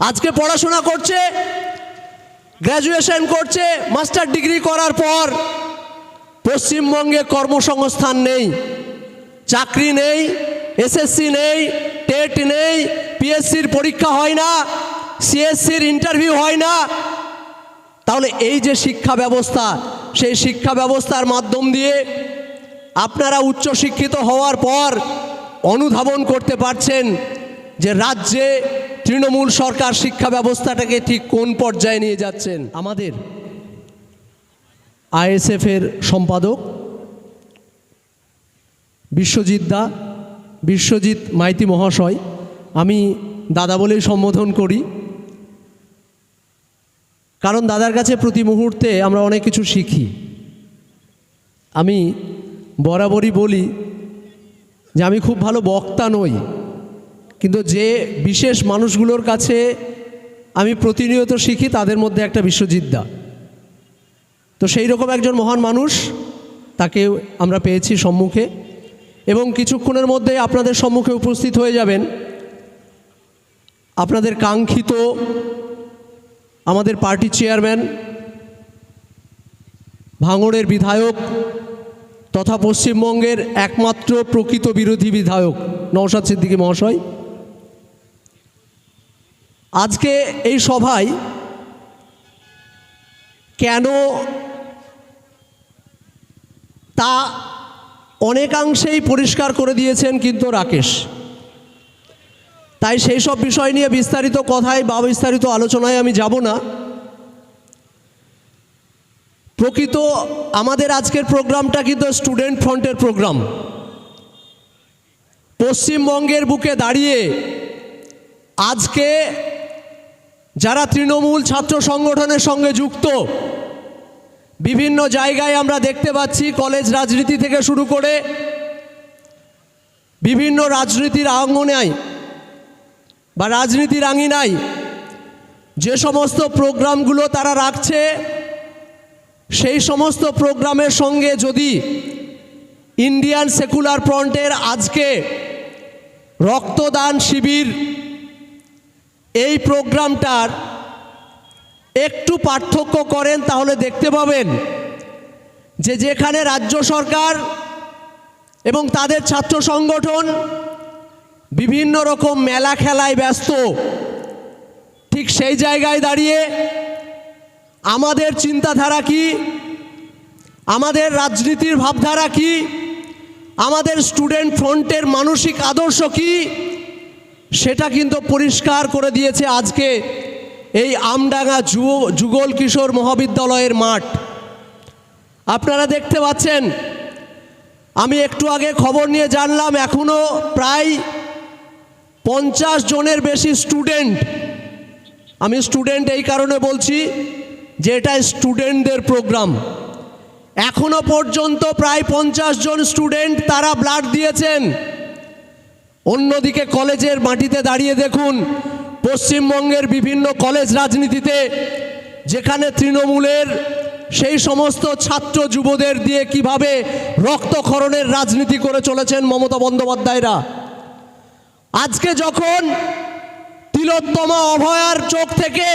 আজকে পড়াশোনা করছে গ্র্যাজুয়েশন করছে মাস্টার ডিগ্রি করার পর পশ্চিমবঙ্গে কর্মসংস্থান নেই, চাকরি নেই এসএসসি নেই, টেট নেই পিএসসির পরীক্ষা হয় না সিএসসির ইন্টারভিউ হয় না। তাহলে এই যে শিক্ষা ব্যবস্থা, সেই শিক্ষা ব্যবস্থার মাধ্যম দিয়ে আপনারা উচ্চশিক্ষিত হওয়ার পর অনুধাবন করতে পারছেন যে রাজ্যে তৃণমূল সরকার শিক্ষা ব্যবস্থাটাকে ঠিক কোন পর্যায়ে নিয়ে যাচ্ছেন? আমাদের আইএসএফের সম্পাদক বিশ্বজিৎ দা, বিশ্বজিৎ মাইতি মহাশয়। আমি দাদা বলেই সম্বোধন করি। কারণ দাদার কাছে প্রতি মুহূর্তে আমরা অনেক কিছু শিখি। আমি বরাবরই বলি যে আমি খুব ভালো বক্তা নই। কিন্তু যে বিশেষ মানুষগুলোর কাছে আমি প্রতিনিয়ত শিখি, তাদের মধ্যে একটা বিশ্বজিৎ দা তো সেই রকম একজন মহান মানুষ, তাকে আমরা পেয়েছি সম্মুখে। এবং কিছুক্ষণের মধ্যে আপনাদের সম্মুখে উপস্থিত হয়ে যাবেন। আপনাদের কাঙ্ক্ষিত, আমাদের পার্টি চেয়ারম্যান, ভাঙড়ের বিধায়ক তথা পশ্চিমবঙ্গের একমাত্র প্রকৃত বিরোধী বিধায়ক নওশাদ সিদ্দিকী মহাশয়। আজকে এই সভায় কেন তা অনেকাংশেই পরিষ্কার করে দিয়েছেন কিন্তু রাকেশ। তাই সেই সব বিষয় নিয়ে বিস্তারিত কথায় বা বিস্তারিত আলোচনায় আমি যাব না। প্রকৃত আমাদের আজকের প্রোগ্রামটা কিন্তু স্টুডেন্ট ফ্রন্টের প্রোগ্রাম। পশ্চিমবঙ্গের বুকে দাঁড়িয়ে আজকে যারা তৃণমূল ছাত্র সংগঠনের সঙ্গে যুক্ত, বিভিন্ন জায়গায় আমরা দেখতে পাচ্ছি কলেজ রাজনীতি থেকে শুরু করে বিভিন্ন রাজনীতির আঙ্গনায় বা রাজনীতির আঙিনায় যে সমস্ত প্রোগ্রামগুলো তারা রাখছে, সেই সমস্ত প্রোগ্রামের সঙ্গে যদি ইন্ডিয়ান সেকুলার ফ্রন্টের আজকে রক্তদান শিবির এই প্রোগ্রামটার একটু পার্থক্য করেন তাহলে দেখতে পাবেন যে যেখানে রাজ্য সরকার এবং তাদের ছাত্র সংগঠন বিভিন্ন রকম মেলা খেলায় ব্যস্ত, ঠিক সেই জায়গায় দাঁড়িয়ে আমাদের চিন্তাধারা কি? আমাদের রাজনীতির ভাবধারা কি? আমাদের স্টুডেন্ট ফ্রন্টের মানসিক আদর্শ কি? সেটা কিন্তু পরিষ্কার করে দিয়েছে আজকে এই আমডাঙ্গা যুগল কিশোর মহাবিদ্যালয়ের মাঠ। আপনারা দেখতে পাচ্ছেন, আমি একটু আগে খবর নিয়ে জানলাম এখনও প্রায় পঞ্চাশ জনের বেশি স্টুডেন্ট। আমি স্টুডেন্ট এই কারণে বলছি যে এটা স্টুডেন্টদের প্রোগ্রাম। এখনও পর্যন্ত প্রায় পঞ্চাশ জন স্টুডেন্ট তারা ব্লাড দিয়েছেন। অন্যদিকে কলেজের মাটিতে দাঁড়িয়ে দেখুন, পশ্চিমবঙ্গের বিভিন্ন কলেজ রাজনীতিতে, যেখানে তৃণমূলের সেই সমস্ত ছাত্র যুবদের দিয়ে কীভাবে রক্তক্ষরণের রাজনীতি করে চলেছেন মমতা বন্দ্যোপাধ্যায়রা। আজকে যখন তিলোত্তমা অভয়ার চোখ থেকে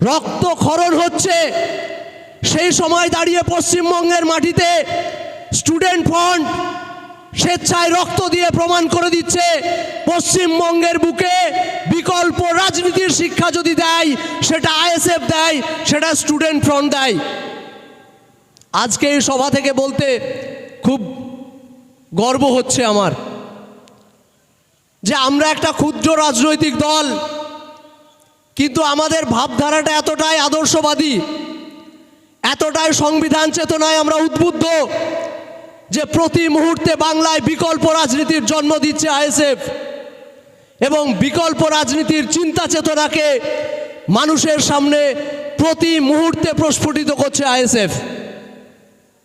রক্তক্ষরণ হচ্ছে, সেই সময় দাঁড়িয়ে পশ্চিমবঙ্গের মাটিতে স্টুডেন্ট ফ্রন্ট স্বেচ্ছায় রক্ত দিয়ে প্রমাণ করে দিচ্ছে পশ্চিমবঙ্গের বুকে বিকল্প রাজনীতির শিক্ষা যদি দেয়, সেটা আইএসএফ দেয়, সেটা স্টুডেন্ট ফ্রন্ট দেয়। আজকে এই সভা থেকে বলতে খুব গর্ব হচ্ছে আমার যে আমরা একটা ক্ষুদ্র রাজনৈতিক দল, কিন্তু আমাদের ভাবধারাটা এতটাই আদর্শবাদী, এতটাই সংবিধান চেতনায় আমরা উদ্বুদ্ধ যে প্রতি মুহূর্তে বাংলায় বিকল্প রাজনীতির জন্ম দিচ্ছে আইএসএফ এবং বিকল্প রাজনীতির চিন্তা চেতনাকে মানুষের সামনে প্রতি মুহূর্তে প্রস্ফুটিত করছে আইএসএফ।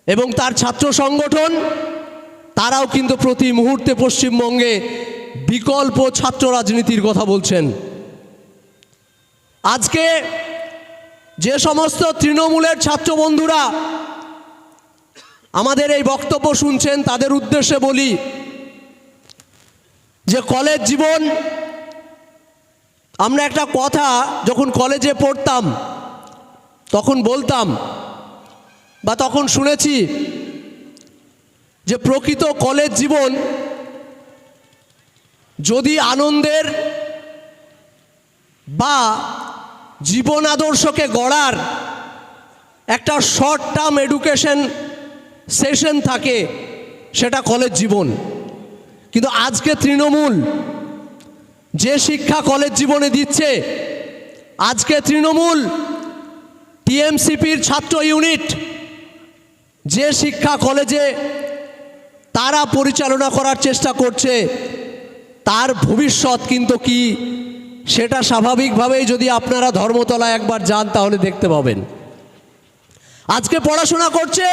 এবং তার ছাত্র সংগঠন, তারাও কিন্তু প্রতি মুহূর্তে পশ্চিমবঙ্গে বিকল্প ছাত্র রাজনীতির কথা বলছেন। আজকে যে সমস্ত তৃণমূলের ছাত্র বন্ধুরা আমাদের এই বক্তব্য শুনছেন, তাদের উদ্দেশ্যে বলি যে কলেজ জীবন, আমরা একটা কথা যখন কলেজে পড়তাম, তখন বলতাম বা তখন শুনেছি যে প্রকৃত কলেজ জীবন যদি আনন্দের বা জীবন আদর্শকে গড়ার একটা শর্ট টার্ম এডুকেশন সেশন থাকে, সেটা কলেজ জীবন। কিন্তু আজকে তৃণমূল যে শিক্ষা কলেজ জীবনে দিচ্ছে, আজকে তৃণমূল টিএমসিপির ছাত্র ইউনিট যে শিক্ষা কলেজে তারা পরিচালনা করার চেষ্টা করছে, তার ভবিষ্যৎ কিন্তু কি, সেটা স্বাভাবিকভাবেই যদি আপনারা ধর্মতলা একবার যান তাহলে দেখতে পাবেন। আজকে পড়াশোনা করছে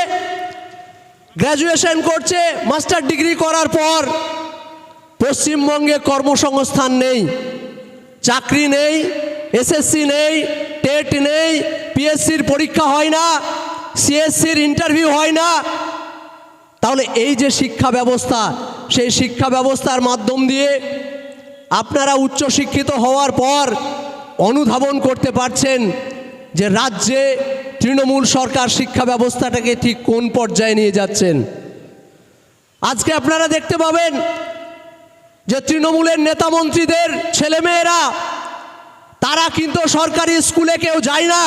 গ্র্যাজুয়েশন করছে মাস্টার ডিগ্রি করার পর পশ্চিমবঙ্গে কর্মসংস্থান নেই, চাকরি নেই এসএসসি নেই, টেট নেই পিএসসির পরীক্ষা হয় না সিএসসির ইন্টারভিউ হয় না। তাহলে এই যে শিক্ষা ব্যবস্থা, সেই শিক্ষা ব্যবস্থার মাধ্যম দিয়ে আপনারা উচ্চশিক্ষিত হওয়ার পর অনুধাবন করতে পারছেন যে রাজ্যে তৃণমূল সরকার শিক্ষা ব্যবস্থাটাকে ঠিক কোন পর্যায়ে নিয়ে যাচ্ছেন? আজকে আপনারা দেখতে পাবেন যে তৃণমূলের নেতা মন্ত্রীদের ছেলেমেয়েরা, তারা কিন্তু সরকারি স্কুলে কেউ যায় না।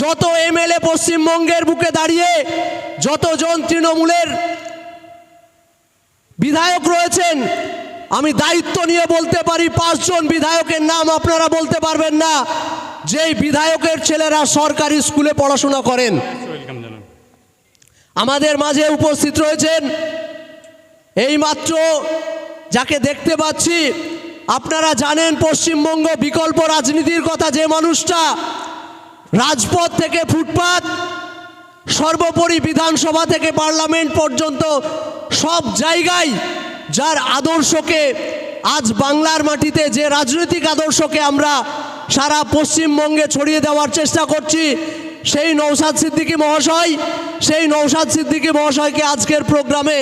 যত এমএলএ পশ্চিমবঙ্গের বুকে দাঁড়িয়ে যতজন তৃণমূলের বিধায়ক রয়েছেন, আমি দায়িত্ব নিয়ে বলতে পারি, পাঁচজন বিধায়কের নাম আপনারা বলতে পারবেন না। যেই বিধায়কের ছেলেরা সরকারি স্কুলে পড়াশোনা করেন, আমাদের মাঝে উপস্থিত রয়েছেন। এইমাত্র যাকে দেখতে পাচ্ছি, আপনারা জানেন পশ্চিমবঙ্গ বিকল্প রাজনীতির কথা, যে মানুষটা রাজপথ থেকে ফুটপাত, সর্বোপরি বিধানসভা থেকে পার্লামেন্ট পর্যন্ত সব জায়গায় যার আদর্শকে আজ বাংলার মাটিতে, যে রাজনৈতিক আদর্শকে আমরা সারা পশ্চিমবঙ্গে ছড়িয়ে দেওয়ার চেষ্টা করছি। সেই নৌসাদ সিদ্দিকী মহাশয় সেই নৌসাদ সিদ্দিকী মহাশয়কে আজকের প্রোগ্রামে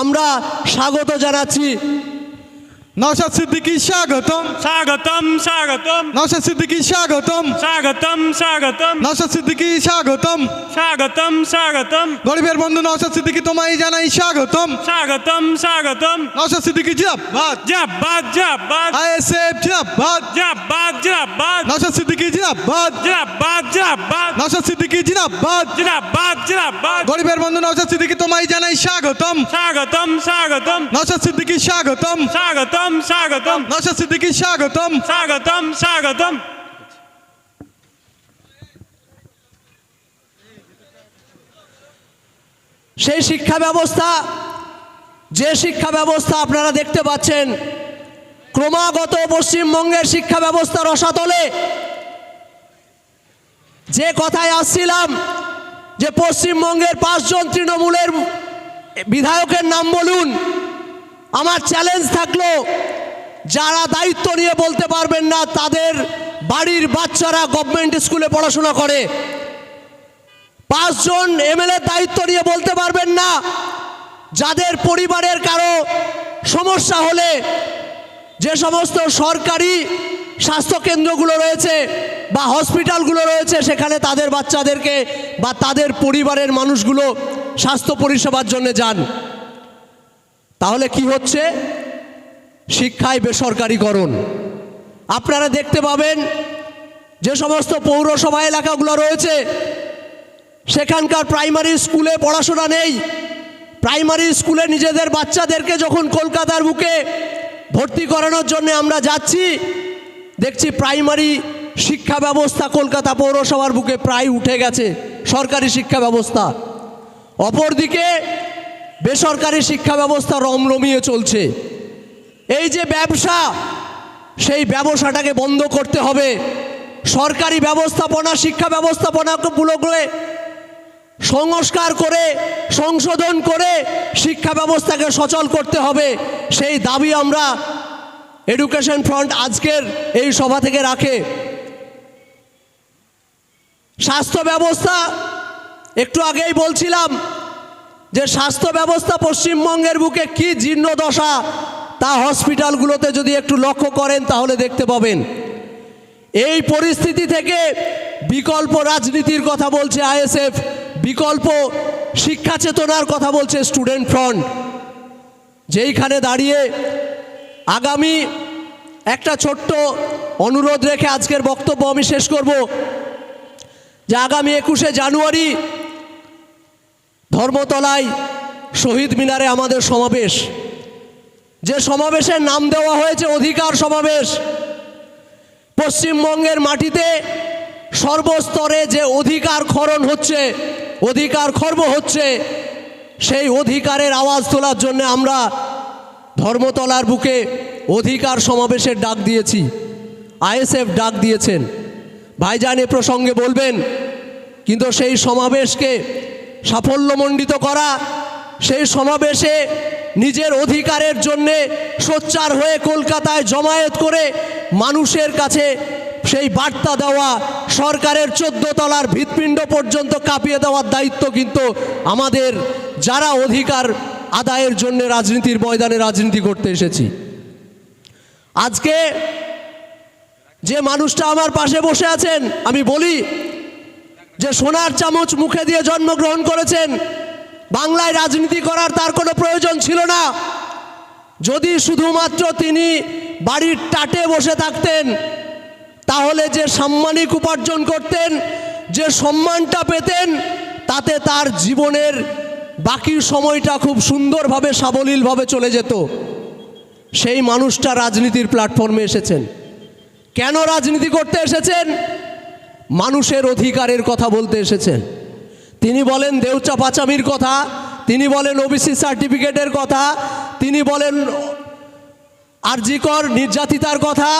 আমরা স্বাগত জানাচ্ছি। নওশাদ সিদ্দিকী স্বাগতম। স্বাগতম স্বাগতম। নওশাদ সিদ্দিকী স্বাগতম। স্বাগতম স্বাগতম। নওশাদ সিদ্দিকী স্বাগতম। স্বাগতম স্বাগতম। গরিবের বন্ধু নওশাদ সিদ্দিকী তোমায় জানাই স্বাগতম। স্বাগতম স্বাগতম। নওশাদ সিদ্দিকী জিন্দাবাদ জাবাদ জাবাদ আইএসএফ জাবাদ জাবাদ সিদ্দিকী নওশাদ সিদ্দিকী গরিবের বন্ধু নওশাদ সিদ্দিকী তোমায় জানাই স্বাগতম। স্বাগতম স্বাগতম। নওশাদ সিদ্দিকী স্বাগতম। স্বাগতম স্বাগতম। নওশাদ সিদ্দিকী স্বাগতম। স্বাগতম স্বাগতম। সেই শিক্ষা ব্যবস্থা যে শিক্ষা ব্যবস্থা আপনারা দেখতে পাচ্ছেন ক্রমাগত পশ্চিমবঙ্গের শিক্ষা ব্যবস্থার রসাতলে যে কথায় আসছিলাম যে পশ্চিমবঙ্গের পাঁচজন তৃণমূলের বিধায়কের নাম বলুন, আমার চ্যালেঞ্জ থাকল যারা দায়িত্ব নিয়ে বলতে পারবেন না, তাদের বাড়ির বাচ্চারা গভর্নমেন্ট স্কুলে পড়াশোনা করে। পাঁচজন এমএলএ দায়িত্ব নিয়ে বলতে পারবেন না, যাদের পরিবারের কারও সমস্যা হলে যে সমস্ত সরকারি স্বাস্থ্যকেন্দ্রগুলো রয়েছে বা হসপিটালগুলো রয়েছে, সেখানে তাদের বাচ্চাদেরকে বা তাদের পরিবারের মানুষগুলো স্বাস্থ্য পরিষেবার জন্য যান। তাহলে কি হচ্ছে? শিক্ষায় বেসরকারীকরণ। আপনারা দেখতে পাবেন যে সমস্ত পৌরসভা এলাকাগুলো রয়েছে, সেখানকার প্রাইমারি স্কুলে পড়াশোনা নেই। প্রাইমারি স্কুলে নিজেদের বাচ্চাদেরকে যখন কলকাতার বুকে ভর্তি করানোর জন্য আমরা যাচ্ছি, দেখছি প্রাইমারি শিক্ষা ব্যবস্থা কলকাতা পৌরসভার বুকে প্রায় উঠে গেছে, সরকারি শিক্ষা ব্যবস্থা। অপরদিকে বেসরকারি শিক্ষা ব্যবস্থা রমরমিয়ে চলছে। এই যে ব্যবসা, সেই ব্যবসাটাকে বন্ধ করতে হবে। সরকারি ব্যবস্থাপনা, শিক্ষা ব্যবস্থাপনা ব্যবস্থাপনাগুলোকে সংস্কার করে, সংশোধন করে শিক্ষা ব্যবস্থাকে সচল করতে হবে। সেই দাবি আমরা এডুকেশন ফ্রন্ট আজকের এই সভা থেকে রাখে। স্বাস্থ্য ব্যবস্থা, একটু আগেই বলছিলাম যে স্বাস্থ্য ব্যবস্থা পশ্চিমবঙ্গের বুকে কি জীর্ণ দশা, তা হসপিটালগুলোতে যদি একটু লক্ষ্য করেন তাহলে দেখতে পাবেন। এই পরিস্থিতি থেকে বিকল্প রাজনীতির কথা বলছে আইএসএফ, বিকল্প শিক্ষা চেতনার কথা বলছে স্টুডেন্ট ফ্রন্ট। যেইখানে দাঁড়িয়ে আগামী একটা ছোট্ট অনুরোধ রেখে আজকের বক্তব্য আমি শেষ করব। যে আগামী একুশে জানুয়ারি ধর্মতলায় শহীদ মিনারে আমাদের সমাবেশ। যে সমাবেশের নাম দেওয়া হয়েছে অধিকার সমাবেশ। পশ্চিমবঙ্গের মাটিতে সর্বস্তরে যে অধিকার ক্ষরণ হচ্ছে, অধিকার খর্ব হচ্ছে, সেই অধিকারের আওয়াজ তোলার জন্য আমরা ধর্মতলার বুকে অধিকার সমাবেশের ডাক দিয়েছি। আইএসএফ ডাক দিয়েছেন। ভাইজান এ প্রসঙ্গে বলবেন কিন্তু সেই সমাবেশকে সাফল্যমণ্ডিত করা, সেই সমাবেশে নিজের অধিকারের জন্যে সোচ্চার হয়ে কলকাতায় জমায়েত করে মানুষের কাছে সেই বার্তা দেওয়া, সরকারের চোদ্দ তলার ভিতপিণ্ড পর্যন্ত কাঁপিয়ে দেওয়ার দায়িত্ব কিন্তু আমাদের যারা অধিকার আদায়ের জন্য রাজনীতির ময়দানে রাজনীতি করতে এসেছি। আজকে যে মানুষটা আমার পাশে বসে আছেন, আমি বলি যে সোনার চামচ মুখে দিয়ে জন্মগ্রহণ করেছেন, বাংলায় রাজনীতি করার তার কোনো প্রয়োজন ছিল না। যদি শুধুমাত্র তিনি বাড়ির টাটে বসে থাকতেন, তাহলে যে সাম্মানিক উপার্জন করতেন, যে সম্মানটা পেতেন, তাতে তার জীবনের বাকি সময়টা খুব সুন্দরভাবে, সাবলীলভাবে চলে যেত। সেই মানুষটা রাজনীতির প্ল্যাটফর্মে এসেছেন। কেন রাজনীতি করতে এসেছেন? মানুষের অধিকারের কথা বলতে এসেছেন। তিনি বলেন দেউচা পাচামির কথা, তিনি বলেন ওবিসি সার্টিফিকেটের কথা, তিনি বলেন আরজিকর নির্যাতিতার কথা,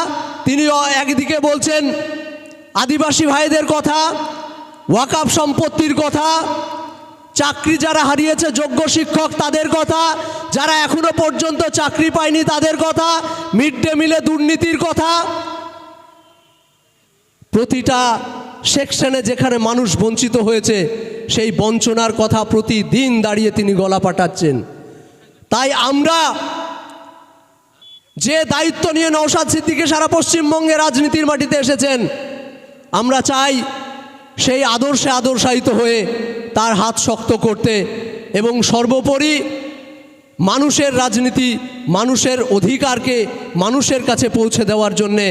তিনি একদিকে বলছেন আদিবাসী ভাইদের কথা ওয়াকাফ সম্পত্তির কথা, চাকরি যারা হারিয়েছে যোগ্য শিক্ষক তাদের কথা, যারা এখনও পর্যন্ত চাকরি পায়নি তাদের কথা, মিড ডে মিলে দুর্নীতির কথা। প্রতিটা সেকশনে যেখানে মানুষ বঞ্চিত হয়েছে, সেই বঞ্চনার কথা প্রতিদিন দাঁড়িয়ে তিনি গলা পাঠাচ্ছেন। তাই আমরা যে দায়িত্ব নিয়ে নৌসাদ সিদ্দিকে সারা পশ্চিমবঙ্গে রাজনীতির মাটিতে এসেছেন, আমরা চাই সেই আদর্শে আদর্শায়িত হয়ে তার হাত শক্ত করতে এবং সর্বোপরি মানুষের রাজনীতি, মানুষের অধিকারকে মানুষের কাছে পৌঁছে দেওয়ার জন্যে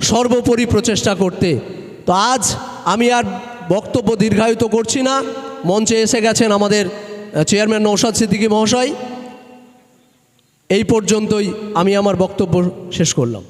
সর্বোপরি প্রচেষ্টা করতে। তো আজ আমি আর বক্তব্য দীর্ঘায়িত করছি না। মঞ্চে এসে গেছেন আমাদের চেয়ারম্যান নৌসাদ সিদ্দিকী মহাশয়। এই পর্যন্তই আমি আমার বক্তব্য শেষ করলাম।